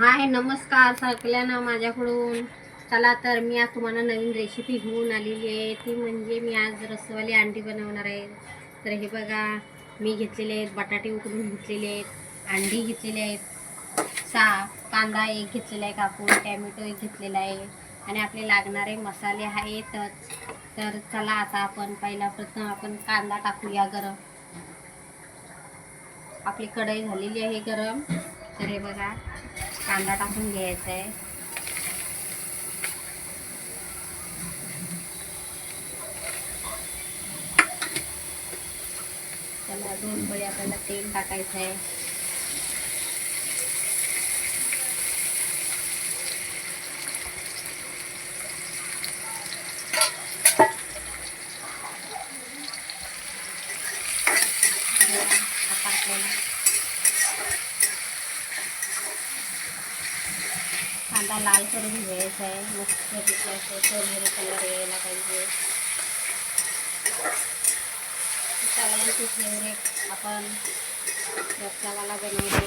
हाय नमस्कार सगळ्यांना माझ्याकडून. चला तर मी आज तुम्हाला नवीन रेसिपी घेऊन आलेली आहे. ती म्हणजे मी आज रसवाली अंडी बनवणार आहे. तर हे बघा मी घेतलेले आहेत बटाटे उकडून घेतलेले आहेत अंडी घेतलेली आहेत सा कांदा एक घेतलेला आहे कापून टॅमॅटो एक घेतलेला आहे आणि आपले लागणारे मसाले आहेतच. तर चला आता आपण पहिला प्रथम आपण कांदा टाकूया गरम. आपली कढई झालेली आहे गरम. तर हे बघा कांदा टाकून घ्यायचा आहे त्याला दोन बळी आपल्याला तेल टाकायचं आहे आता आपल्याला कांदा लाल करून घ्यायचा आहे. मस्त तिथे असं सोनेरी कलर यायला पाहिजे. सगळ्यांची फेवरेट आपण रस्सावाला बनवतो.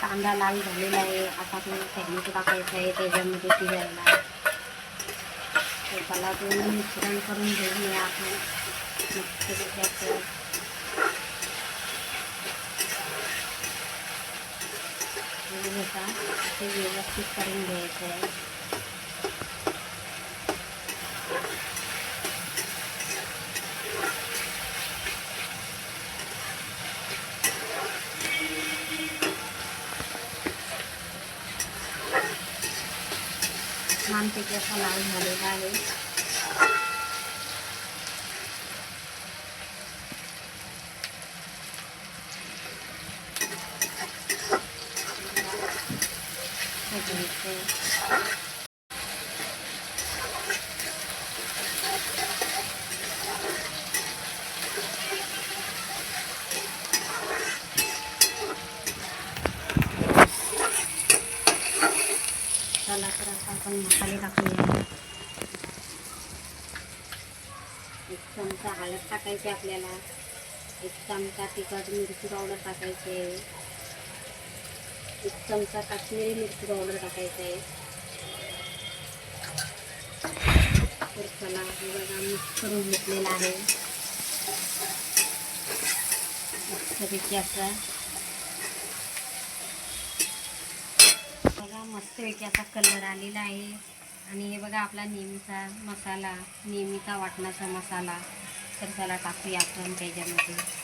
कांदा लाल झालेला आहे. आता आपण टॅमॅटो टाकायचं आहे. त्याच्यामध्ये शिजायला त्याला दोन मिश्रण करून घेऊया आपण. मस्त असं ते व्यवस्थित करून घ्यायचं आहे छानपैकी असा लाल झालेला आहे हे टाकूया. एक चमचा हळद टाकायची आपल्याला. एक चमचा तिखट मिरची पावडर टाकायचे एक चमचा काश्मीरी मिरची पावडर टाकायचं आहे. तर चला हे बघा मिक्स करून घेतलेला आहे. मस्तपैकी असा. बघा मस्तपैकी असा कलर आलेला आहे. आणि हे बघा आपला नेहमीचा मसाला नेहमीचा वाटणाचा मसाला. तर त्याला टाकूया आपण त्याच्यामध्ये.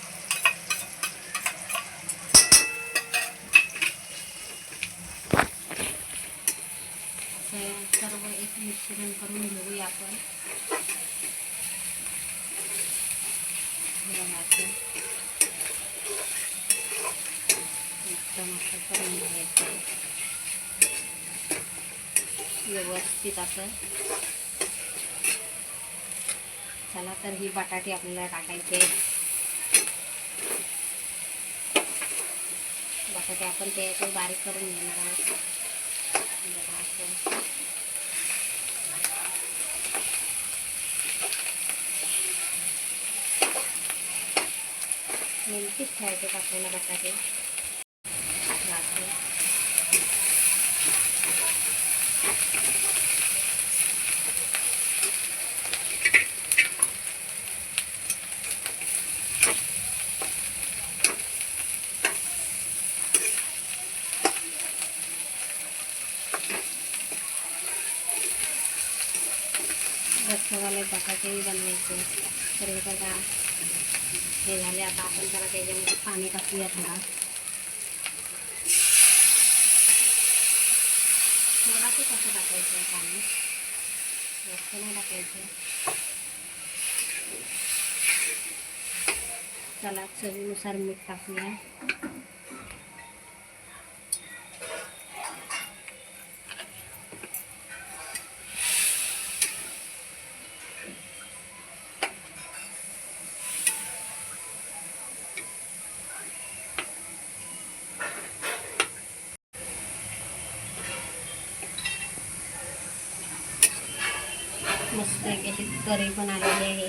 सर्व एक मिश्रण करून घेऊया आपण. एकदम असं करून घ्यायचं. व्यवस्थित असं. चला तर ही बटाटे आपल्याला टाकायचे बटाटे आपण ते बारीक करून घेणार आहोत. असं. नेमकीच ठेवायचे आपल्याला बटाटे असं. रस्सावाले बटाटेही बनवायचे. तर हे बघा हे झाले. आता आपण जरा त्याच्यामध्ये पाणी टाकूया थोडा. थोडा ते कसं टाकायचं आहे पाणी? जास्त नाही टाकायचं. चला चवीनुसार मीठ टाकूया. मस्त एक अशी करी पण आलेली आहे.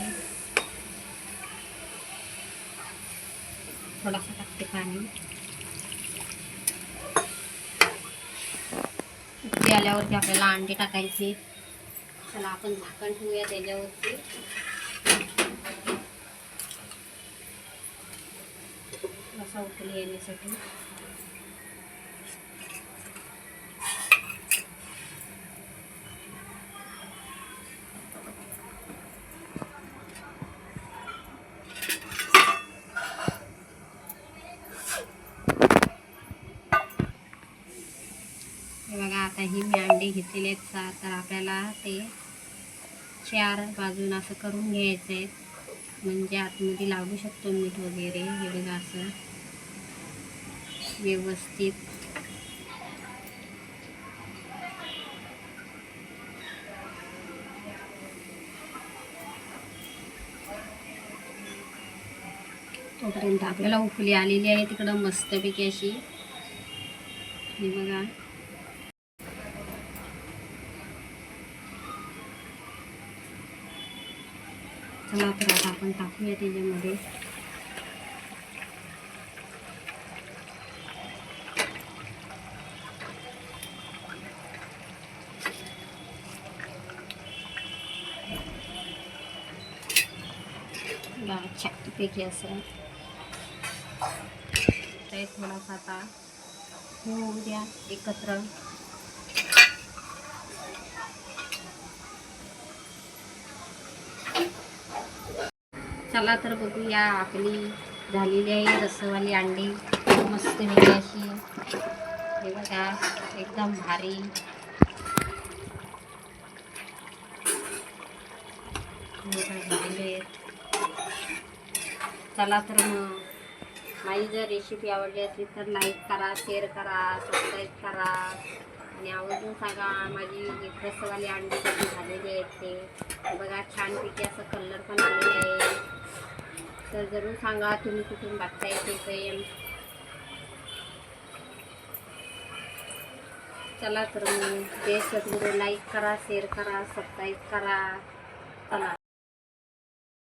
थोडासा टाकते पाणी. आल्यावरती आपल्याला अंडी टाकायचे. चला आपण झाकण ठेवूया त्याच्यावरती. असा उकळी येण्यासाठी. हे बघा आता ही मी अंडी घेतलेली आहेत सहा तर आपल्याला ते चार बाजून असं करून घ्यायचं आहे म्हणजे आतमध्ये लागू शकतो मीठ वगैरे. हे बघा असं व्यवस्थित. तोपर्यंत आपल्याला उफली आलेली आहे तिकडं मस्तपैकी अशी. हे बघा. चला तर आता आपण टाकूया त्याच्यामध्ये छातीपैकी असं ते थोडासा आता होऊ द्या एकत्र चला तर बघूया आपली झालेली आहे रसवाली अंडी. मस्त वेगळी अशी. हे बघा एकदम भारी. झालेले चला तर मग. माझी जर रेसिपी आवडली असली तर लाईक करा शेअर करा सबस्क्राईब करा. आणि आवर्जून सांगा माझी रसवाली अंडी कशी झालेली आहेत ते. बघा छानपैकी असं कलर पण आलेले आहे. तर जरूर सांगा तुम्ही कुठून बघताय ते प्रेम? चला तर मग जय सद्गुरू लाईक करा शेअर करा सबस्क्राईब करा. चला.